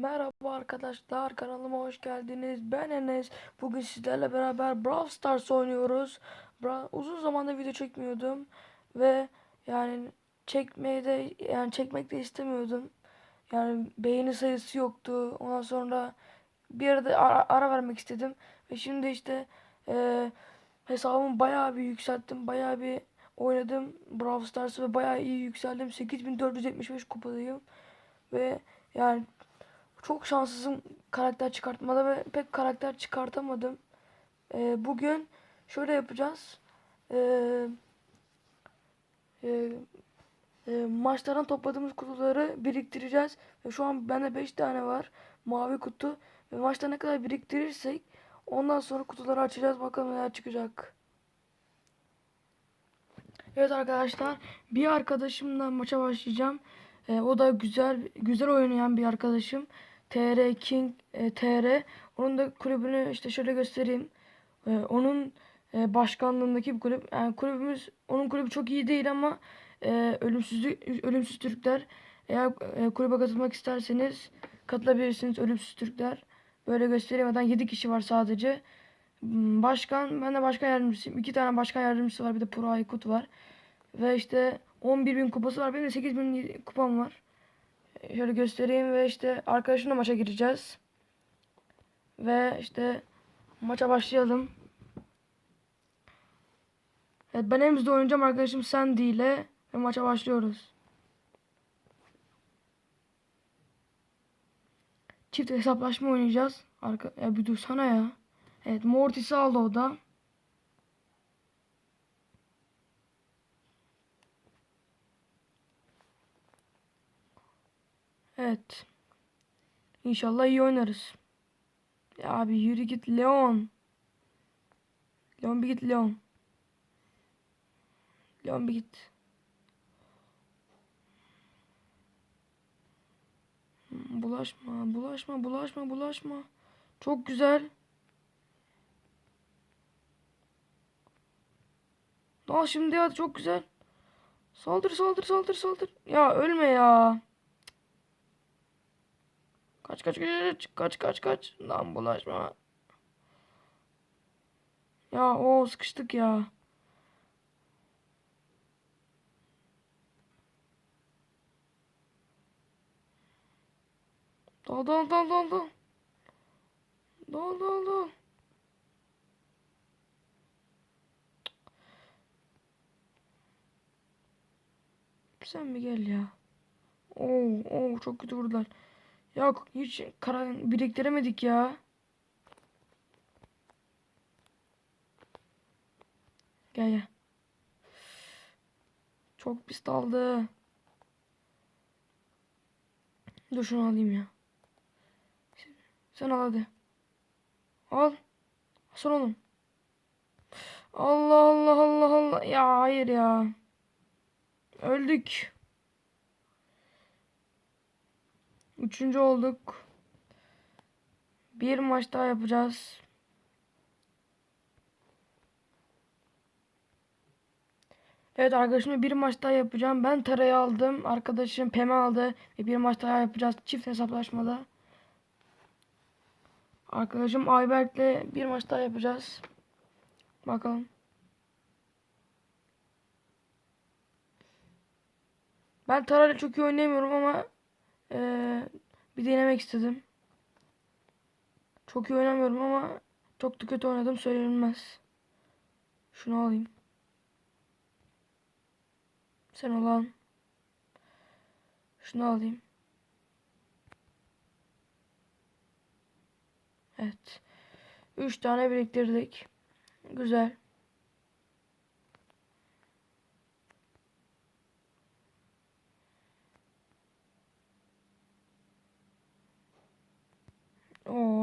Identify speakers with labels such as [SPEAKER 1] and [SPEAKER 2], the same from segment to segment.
[SPEAKER 1] Merhaba arkadaşlar kanalıma hoş geldiniz. Ben Enes. Bugün sizlerle beraber Brawl Stars oynuyoruz. Bra uzun zamandır video çekmiyordum ve yani çekmeyi de yani çekmek de istemiyordum. Yani beğeni sayısı yoktu. Ondan sonra bir arada ara, ara vermek istedim ve şimdi işte e, hesabımı bayağı bir yükselttim. Bayağı bir oynadım Brawl Stars'ı ve bayağı iyi yükseldim. 8475 kupadayım ve yani çok şanssızım karakter çıkartmada ve pek karakter çıkartamadım. Ee, bugün şöyle yapacağız. Ee, e, e, maçlardan topladığımız kutuları biriktireceğiz. Ve şu an bende 5 tane var. Mavi kutu. Ve maçta ne kadar biriktirirsek ondan sonra kutuları açacağız. Bakalım neler çıkacak. Evet arkadaşlar bir arkadaşımla maça başlayacağım. Ee, o da güzel güzel oynayan bir arkadaşım. TR King e, TR. Onun da kulübünü işte şöyle göstereyim. Ee, onun e, başkanlığındaki bir kulüp. Yani kulübümüz onun kulübü çok iyi değil ama e, ölümsüzlük ölümsüz Türkler. Eğer e, kulübe katılmak isterseniz katılabilirsiniz ölümsüz Türkler. Böyle göstereyim. Zaten 7 kişi var sadece. Hmm, Başkan, ben de başkan yardımcısıyım. İki tane başkan yardımcısı var. Bir de Pro Aykut var. Ve işte 11 bin kupası var. Benim de 8 bin kupam var. Şöyle göstereyim ve işte arkadaşımla maça gireceğiz. Ve işte maça başlayalım. Evet ben en hızlı oynayacağım arkadaşım Sandy ile ve maça başlıyoruz. Çift hesaplaşma oynayacağız. Arka ya bir dursana ya. Evet Mortis'i aldı o da. Evet. İnşallah iyi oynarız. Ya abi yürü git Leon. Leon bir git Leon. Leon bir git. Hmm, Bulaşma, bulaşma, bulaşma, bulaşma. Çok güzel. Al şimdi ya çok güzel. Saldır, saldır, saldır, saldır. Ya ölme ya. Kaç kaç kaç kaç kaç kaç. Lan bulaşma. Ya o sıkıştık ya. Dal dal dal dal dal. Dal dal dal. Sen bir gel ya. Oo, oo çok kötü vurdular. Ya hiç kara biriktiremedik ya. Gel gel. Çok pis daldı. Dur şunu alayım ya. Sen al hadi. Al. Son oğlum. Allah Allah Allah Allah. Ya hayır ya. Öldük. Üçüncü olduk. Bir maç daha yapacağız. Evet arkadaşımla bir maç daha yapacağım. Ben Tara'yı aldım. Arkadaşım Pem'i aldı. Ve bir maç daha yapacağız. Çift hesaplaşmada. Arkadaşım Ayberk'le bir maç daha yapacağız. Bakalım. Ben Tara'yla çok iyi oynayamıyorum ama ee, bir denemek istedim. Çok iyi oynamıyorum ama çok da kötü oynadım söylenilmez. Şunu alayım. Sen olan. Şunu alayım. Evet. Üç tane biriktirdik. Güzel.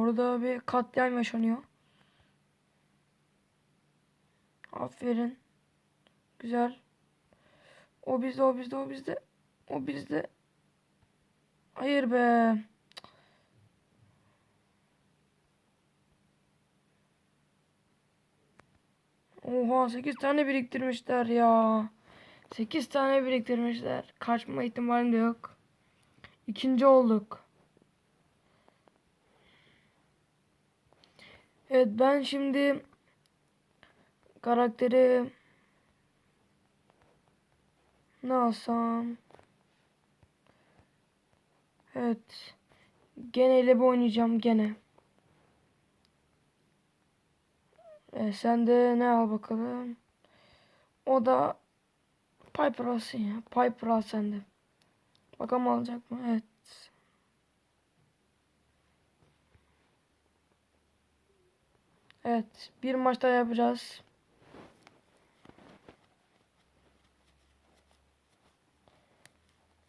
[SPEAKER 1] Oo, orada bir katliam yaşanıyor. Aferin. Güzel. O bizde, o bizde, o bizde. O bizde. Hayır be. Oha 8 tane biriktirmişler ya. 8 tane biriktirmişler. Kaçma ihtimalim de yok. İkinci olduk. Evet ben şimdi karakteri ne alsam? Evet. Gene ile oynayacağım gene. E, sen de ne al bakalım. O da Piper alsın ya. Piper al sen de. Bakalım alacak mı? Evet. Evet. Bir maç daha yapacağız.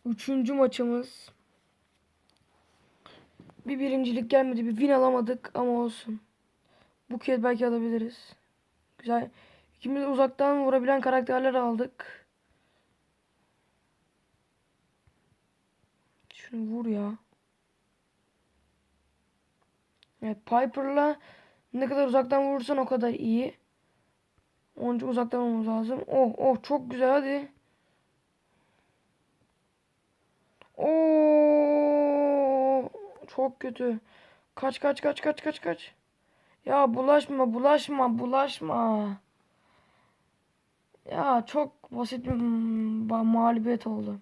[SPEAKER 1] Üçüncü maçımız. Bir birincilik gelmedi. Bir win alamadık ama olsun. Bu kez belki alabiliriz. Güzel. İkimiz uzaktan vurabilen karakterler aldık. Şunu vur ya. Evet Piper'la ne kadar uzaktan vurursan o kadar iyi. Onca uzaktan olmamız lazım. Oh oh çok güzel hadi. Oo çok kötü. Kaç kaç kaç kaç kaç kaç. Ya bulaşma bulaşma bulaşma. Ya çok basit bir ma- mağlubiyet oldu.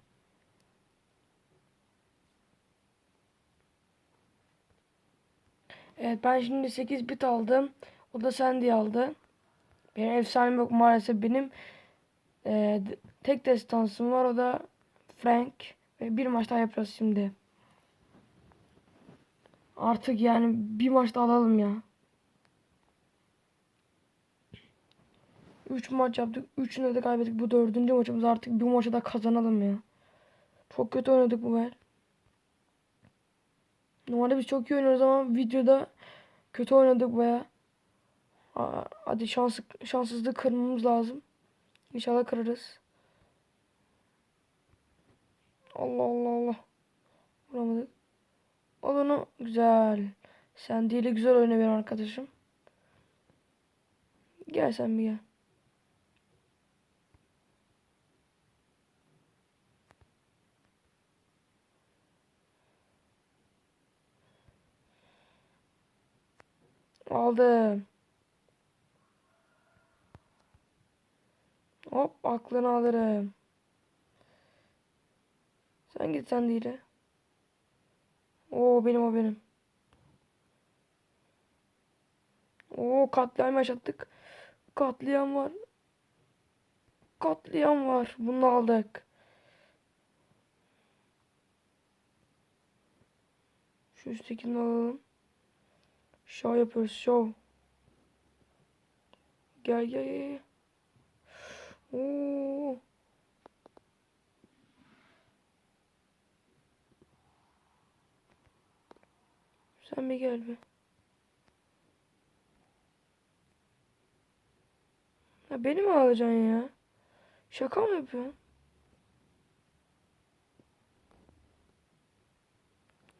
[SPEAKER 1] Evet ben şimdi 8 bit aldım. O da Sandy aldı. Benim efsanem yok maalesef benim. e, tek destansım var o da Frank. Ve bir maç daha yapacağız şimdi. Artık yani bir maç daha alalım ya. 3 maç yaptık. Üçünü de kaybettik. Bu dördüncü maçımız. Artık bir maçı da kazanalım ya. Çok kötü oynadık bu ver. Normalde biz çok iyi oynuyoruz ama videoda kötü oynadık baya. Hadi şans, şanssızlığı kırmamız lazım. İnşallah kırarız. Allah Allah Allah. Vuramadık. Al onu. Güzel. Sen değil güzel oyna benim arkadaşım. Gel sen bir gel. Aldım. Hop aklını alırım. Sen git sen değil. Oo benim o benim. Oo katliam yaşattık. Katliam var. Katliam var. Bunu aldık. Şu üsttekini alalım. Şov yapıyoruz şov. Gel gel gel. Oo. Sen bir gel be. Ya beni mi alacaksın ya? Şaka mı yapıyorsun?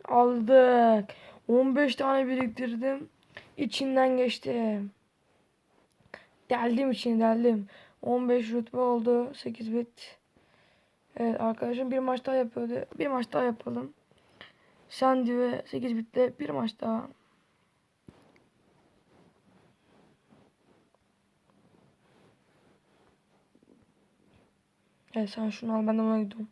[SPEAKER 1] Aldık. 15 tane biriktirdim. İçinden geçtim. Deldim için deldim. 15 rütbe oldu. 8 bit. Evet arkadaşım bir maç daha yapıyordu. Bir maç daha yapalım. Sandy ve 8 bitle bir maç daha. Evet sen şunu al ben de ona gidiyorum.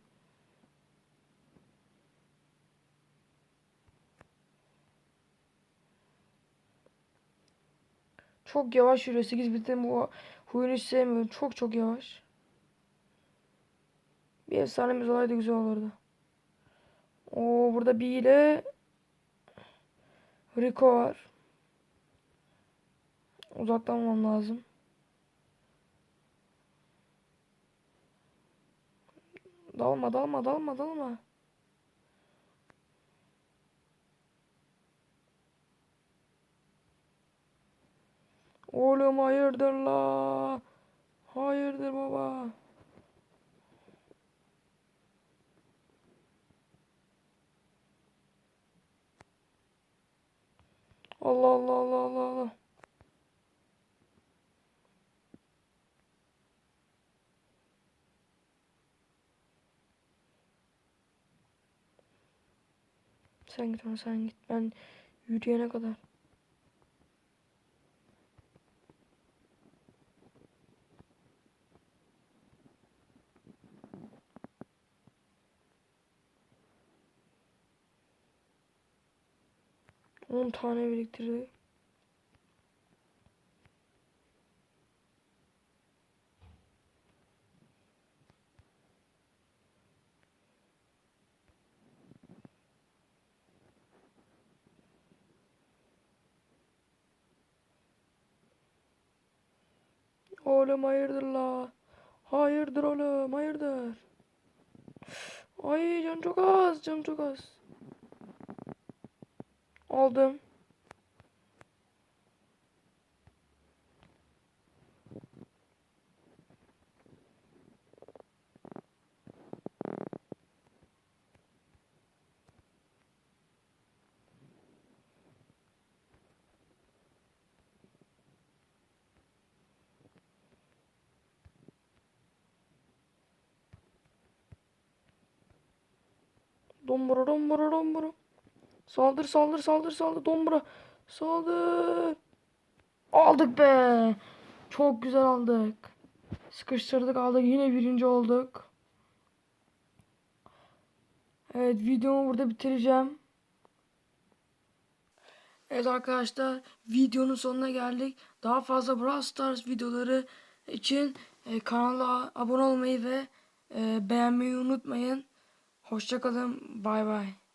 [SPEAKER 1] Çok yavaş yürüyor. 8 bitin bu huyunu sevmiyorum. Çok çok yavaş. Bir efsanemiz olaydı güzel olurdu. Oo burada bir ile Rico var. Uzaklanmam lazım. Dalma dalma dalma dalma. Oğlum hayırdır la? Hayırdır baba? Allah Allah Allah Allah Allah. Sen git sen git. Ben yürüyene kadar. 10 tane biriktirdik. Oğlum hayırdır la? Hayırdır oğlum hayırdır? Ay can çok az can çok az. Aldım. Dombura dombura dombura. Saldır saldır saldır saldır dombura. Saldır. Aldık be. Çok güzel aldık. Sıkıştırdık aldık. Yine birinci olduk. Evet videomu burada bitireceğim. Evet arkadaşlar videonun sonuna geldik. Daha fazla Brawl Stars videoları için e, kanala abone olmayı ve e, beğenmeyi unutmayın. Hoşçakalın. Bay bay.